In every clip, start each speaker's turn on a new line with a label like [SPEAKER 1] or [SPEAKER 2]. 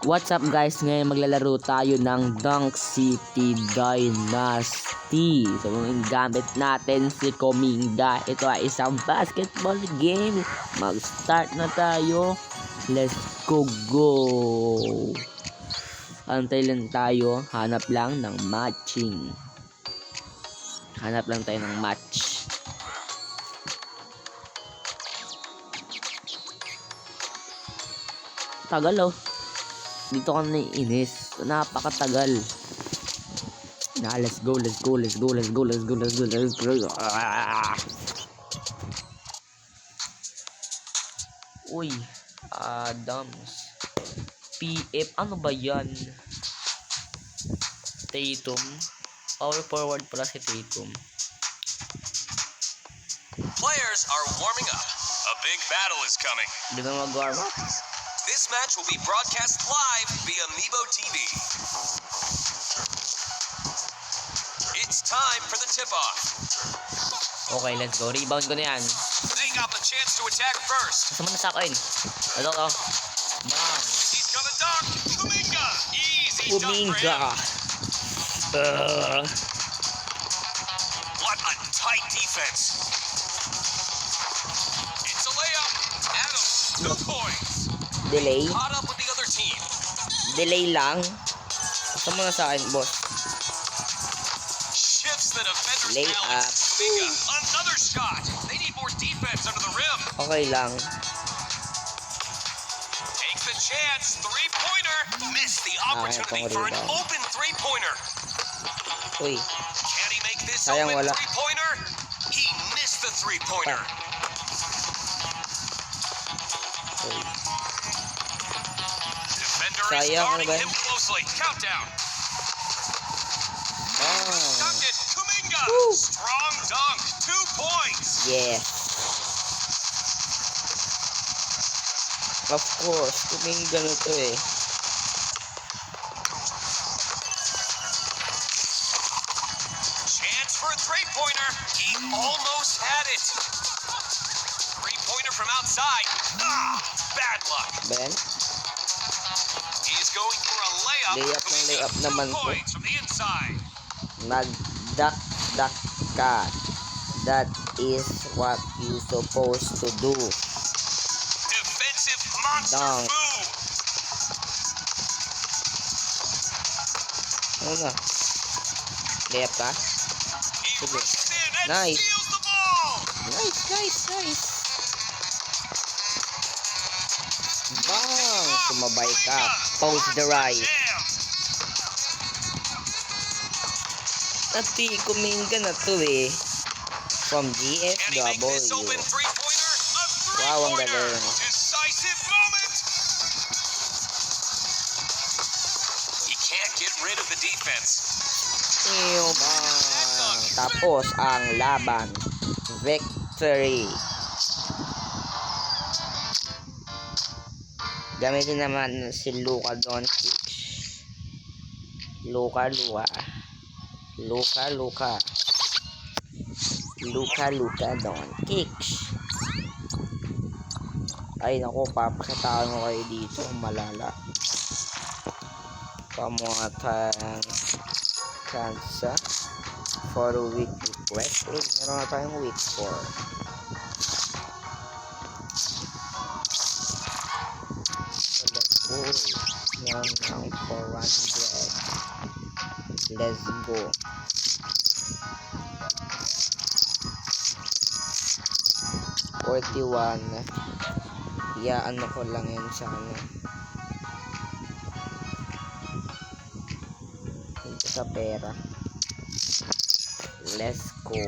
[SPEAKER 1] What's up guys? Ngayon maglalaro tayo ng Dunk City Dynasty. So gamit natin si Kominga. Ito ay isang basketball game. Mag-start na tayo. Let's go go. Antay lang tayo. Hanap lang ng matching. Hanap lang tayo ng match. Tagal oh. Dito ka naiinis. Napakatagal. Na, let's go, let's go, let's go, let's go, let's go, let's go, let's go. Ah! Uy, Adams. PF, ano ba yan? Tatum. Power forward pala si Tatum.
[SPEAKER 2] Players are warming up. A big battle is coming.
[SPEAKER 1] Di ba mag-warm up?
[SPEAKER 2] This match will be broadcast live via Mebo TV. It's time for the tip-off.
[SPEAKER 1] Okay, let's go. Rebound ko na yan.
[SPEAKER 2] They got the chance to attack first.
[SPEAKER 1] Kasama na sa akin. Ano to? Bang!
[SPEAKER 2] He's gonna dunk. Kuminga. Easy
[SPEAKER 1] Kuminga. Uh,
[SPEAKER 2] What a tight defense. It's a layup. Adams, two points.
[SPEAKER 1] Delay. Delay lang. Kasama na sa akin, boss. Lay up.
[SPEAKER 2] Kuminga, another shot. They need more defense under the rim.
[SPEAKER 1] Okay lang.
[SPEAKER 2] Takes the chance. Three-pointer. Missed the opportunity
[SPEAKER 1] itong
[SPEAKER 2] for an open three-pointer.
[SPEAKER 1] Uy,
[SPEAKER 2] Can he make this
[SPEAKER 1] Sayang
[SPEAKER 2] open
[SPEAKER 1] wala.
[SPEAKER 2] three-pointer? He missed the three-pointer.
[SPEAKER 1] uy. Sayang, ano ba?
[SPEAKER 2] him closely. Countdown. Kuminga.
[SPEAKER 1] Woo.
[SPEAKER 2] Strong dunk. Two points.
[SPEAKER 1] yes. Of course, tuming ganito eh.
[SPEAKER 2] Chance for a three-pointer. He almost had it. Three-pointer from outside. Ah, bad luck.
[SPEAKER 1] Ben,
[SPEAKER 2] layup.
[SPEAKER 1] Ng layup naman
[SPEAKER 2] inside.
[SPEAKER 1] nagdak-dak ka. That is what you supposed to do.
[SPEAKER 2] Defensive monster
[SPEAKER 1] Dunk.
[SPEAKER 2] move.
[SPEAKER 1] Ano na? Layup ka? Sige. Nice. Nice, nice, nice. Sumabay ka. Post the right. Nati, kuminga na to eh. From GSW. Wow, ang galing. Ew, bang! Tapos ang laban. Victory. Gamitin naman si Luka Doncic. Luka, Luka. Luka, Luka. Luka, Luka Doncic. Ay, naku, papakitaan ko kayo dito. Malala. Pamuatan. Kansa. For week request. Meron na tayong week 4. Meron ng 400. Let's go. Forty-one. Yeah, ano ko lang yan sa ano. Dito sa pera. Let's go.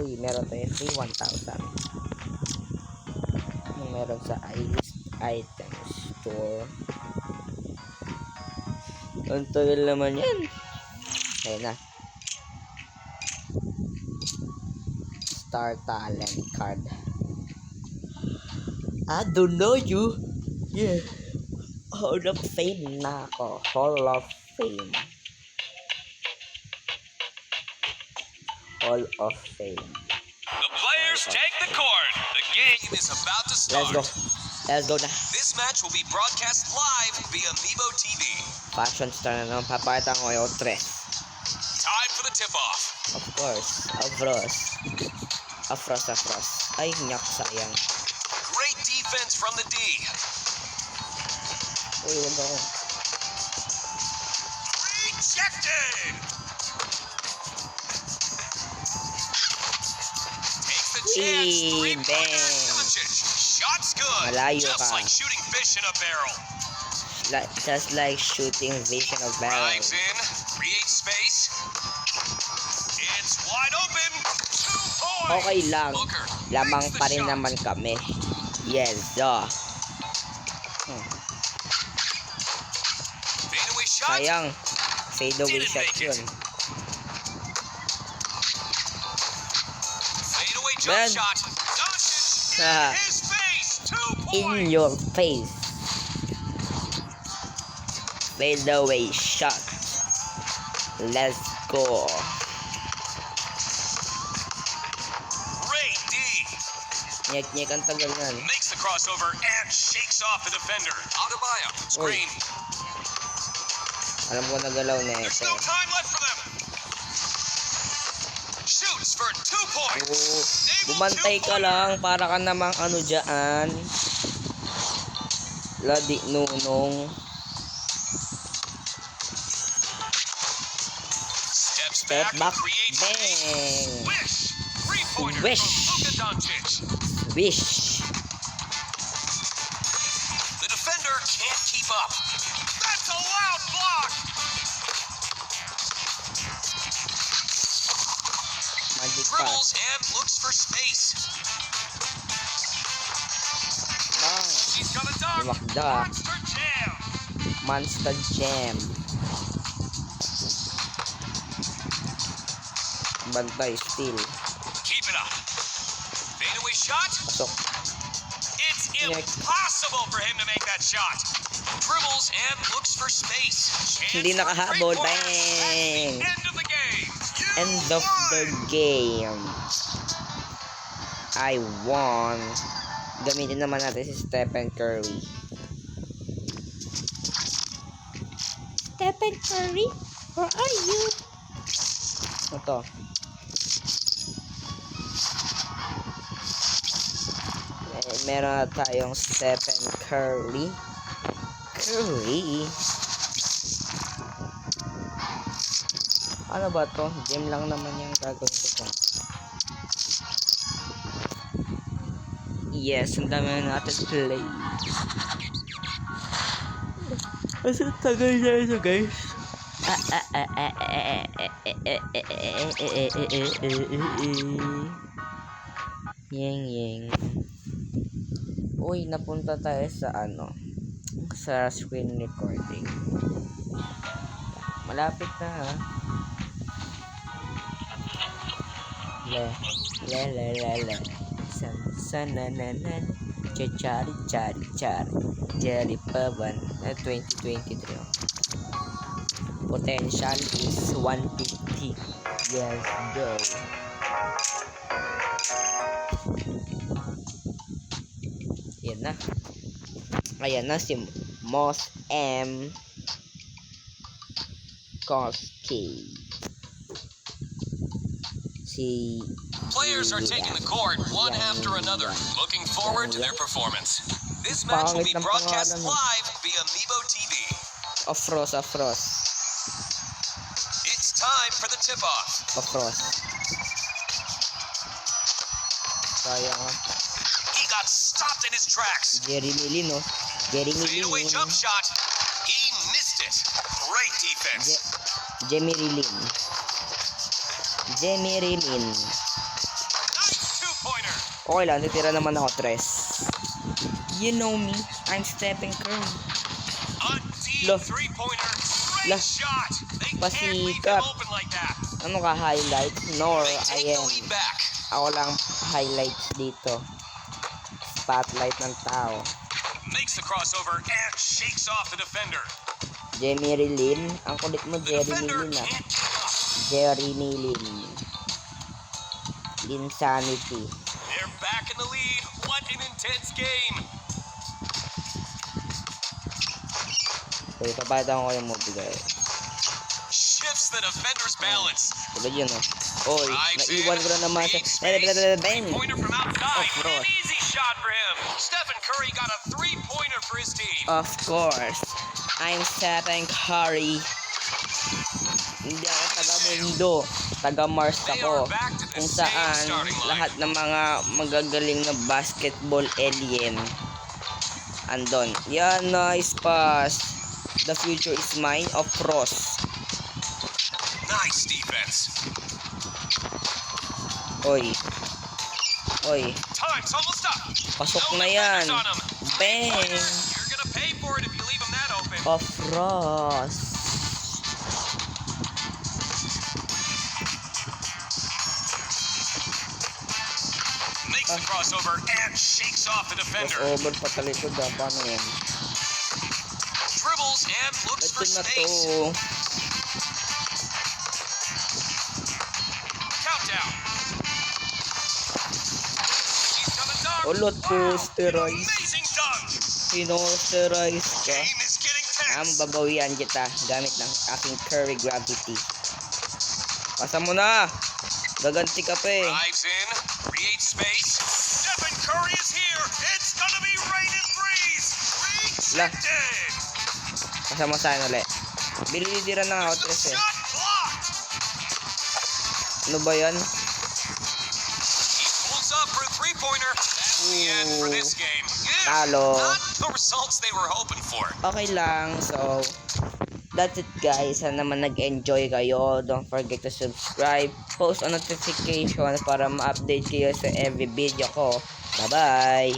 [SPEAKER 1] Uy, meron tayo free 1,000. Meron sa item store? Ang naman yan. Ayun na. Star Talent card. I don't know you. Yeah. Hall of Fame na ako. Hall of Fame. Hall of Fame.
[SPEAKER 2] The players take the court. Game is about to
[SPEAKER 1] Let's go. Let's go na.
[SPEAKER 2] This match will be broadcast live via Mebo TV.
[SPEAKER 1] Fashion star na naman. Papakita ko yung tres.
[SPEAKER 2] Time for the tip-off.
[SPEAKER 1] Of course. Afros. Afros, afros. Ay, nyak, sayang.
[SPEAKER 2] Great defense from the D.
[SPEAKER 1] Uy, wag ako.
[SPEAKER 2] Rejected. Shot's good.
[SPEAKER 1] Malayo
[SPEAKER 2] Just
[SPEAKER 1] ka.
[SPEAKER 2] like shooting fish in a barrel.
[SPEAKER 1] Like, just like shooting vision of barrel.
[SPEAKER 2] Drives in. Creates space. It's wide open. Two points.
[SPEAKER 1] Okay lang.
[SPEAKER 2] Booker
[SPEAKER 1] Lamang pa rin
[SPEAKER 2] shot.
[SPEAKER 1] naman kami. Yes, duh. Hmm. Sayang. Fade away shot yun.
[SPEAKER 2] Fadeaway jump
[SPEAKER 1] Ben.
[SPEAKER 2] shot. Doncic in face. Two points.
[SPEAKER 1] In your face. Fade away shot. Let's go. Ang tagal nan. Eh.
[SPEAKER 2] Makes the crossover and shakes off the defender. Adebayo. Screen.
[SPEAKER 1] Alam ko nagalaw na
[SPEAKER 2] eh,
[SPEAKER 1] There's
[SPEAKER 2] no time left for them. Shoots for two points.
[SPEAKER 1] Oo. Bumantay ka lang para ka namang ano dyan. Ladi nunong. Step
[SPEAKER 2] back.
[SPEAKER 1] Bang.
[SPEAKER 2] Wish.
[SPEAKER 1] Wish.
[SPEAKER 2] The defender can't keep up. That's a loud block.
[SPEAKER 1] Magic pass.
[SPEAKER 2] Dribbles and looks for space.
[SPEAKER 1] Bang.
[SPEAKER 2] He's got a dunk.
[SPEAKER 1] Lumakda.
[SPEAKER 2] Monster jam.
[SPEAKER 1] Monster Jam. Bantay still.
[SPEAKER 2] Keep it up. Fadeaway shot.
[SPEAKER 1] Pasok.
[SPEAKER 2] It's impossible for him to make that shot. Dribbles and looks for space. Chance
[SPEAKER 1] Hindi nakahabol. Bang.
[SPEAKER 2] End of the game.
[SPEAKER 1] I won. Gamitin naman natin si Stephen Curry. Stephen Curry? Where are you? Ito. Eh, meron na tayong Stephen Curry. Curry. Ano ba to? Game lang naman yung gagawin ko. Yes, ang dami na natin play. Asa tagal na ito, guys? Yeng yeng. Uy, napunta tayo sa ano? Sa screen recording. Malapit na ha. Le, le, le, le, le. San, san, na, na, na. Cha, chari, chari, chari. Jerry Pavan. Na 2023. oh. Potential is 150. Yes, go. Yan na. Ayan na si Moss M. Koski.
[SPEAKER 2] Players are taking the court one after another, looking forward to their performance. This match will be broadcast live via Mebo TV.
[SPEAKER 1] Afros, Afros.
[SPEAKER 2] It's time for the tip-off.
[SPEAKER 1] Afros. Sayang ah.
[SPEAKER 2] He got stopped in his tracks.
[SPEAKER 1] Jerry Milin, no? Jerry
[SPEAKER 2] Fadeaway jump shot. He missed it. Great defense.
[SPEAKER 1] Je Rilin.
[SPEAKER 2] Nice two-pointer.
[SPEAKER 1] Okay lang, titira naman ako tres. You know me, I'm Stephen Curry. Lo-. La- Pasikat. Ano ka highlight? Nor,
[SPEAKER 2] lead back.
[SPEAKER 1] Ako lang highlights dito. Spotlight ng tao.
[SPEAKER 2] Makes the crossover and shakes off the defender.
[SPEAKER 1] Jerry Rilin. Ang kulit mo,
[SPEAKER 2] defender
[SPEAKER 1] Milin ah. Jerry Nilin. Insanity.
[SPEAKER 2] They're back in the lead. What an intense game.
[SPEAKER 1] Okay, papayad ako kayo magbigay.
[SPEAKER 2] Shifts the defender's balance.
[SPEAKER 1] Tulad yun, oh. Oy, naiwan ko na naman siya. Oh,
[SPEAKER 2] ben! Easy shot for him. Stephen Curry got a three-pointer for his team.
[SPEAKER 1] Of course. I'm Stephen Curry. Hindi ako taga mundo, taga Mars ako. Kung saan lahat ng mga magagaling na basketball alien andon. Yan, nice pass. The future is mine of Ross.
[SPEAKER 2] Nice defense.
[SPEAKER 1] Oy. Oy,
[SPEAKER 2] Time's almost up.
[SPEAKER 1] pasok na yan. Bang!
[SPEAKER 2] Pointer. You're gonna pay for it if you leave him that open.
[SPEAKER 1] Of Ross.
[SPEAKER 2] The crossover and shakes off the defender.
[SPEAKER 1] Crossover pa talikod ah. Paano yan?
[SPEAKER 2] Dribbles and looks
[SPEAKER 1] Ito
[SPEAKER 2] for
[SPEAKER 1] na to.
[SPEAKER 2] space. Countdown.
[SPEAKER 1] Ulot po, steroids. Sinosterize ka. Ang babawian kita gamit ng aking Curry Gravity. Pasa mo na! Gaganti ka pa eh. La. Mo sa akin ulit. Bilidira ng
[SPEAKER 2] the
[SPEAKER 1] eh. Ano ba yan?
[SPEAKER 2] Yeah,
[SPEAKER 1] Talo.
[SPEAKER 2] Not the results they were hoping for.
[SPEAKER 1] Okay lang. So, that's it guys. Sana naman nag-enjoy kayo. Don't forget to subscribe. Post on notification para ma-update kayo sa every video ko. Bye-bye!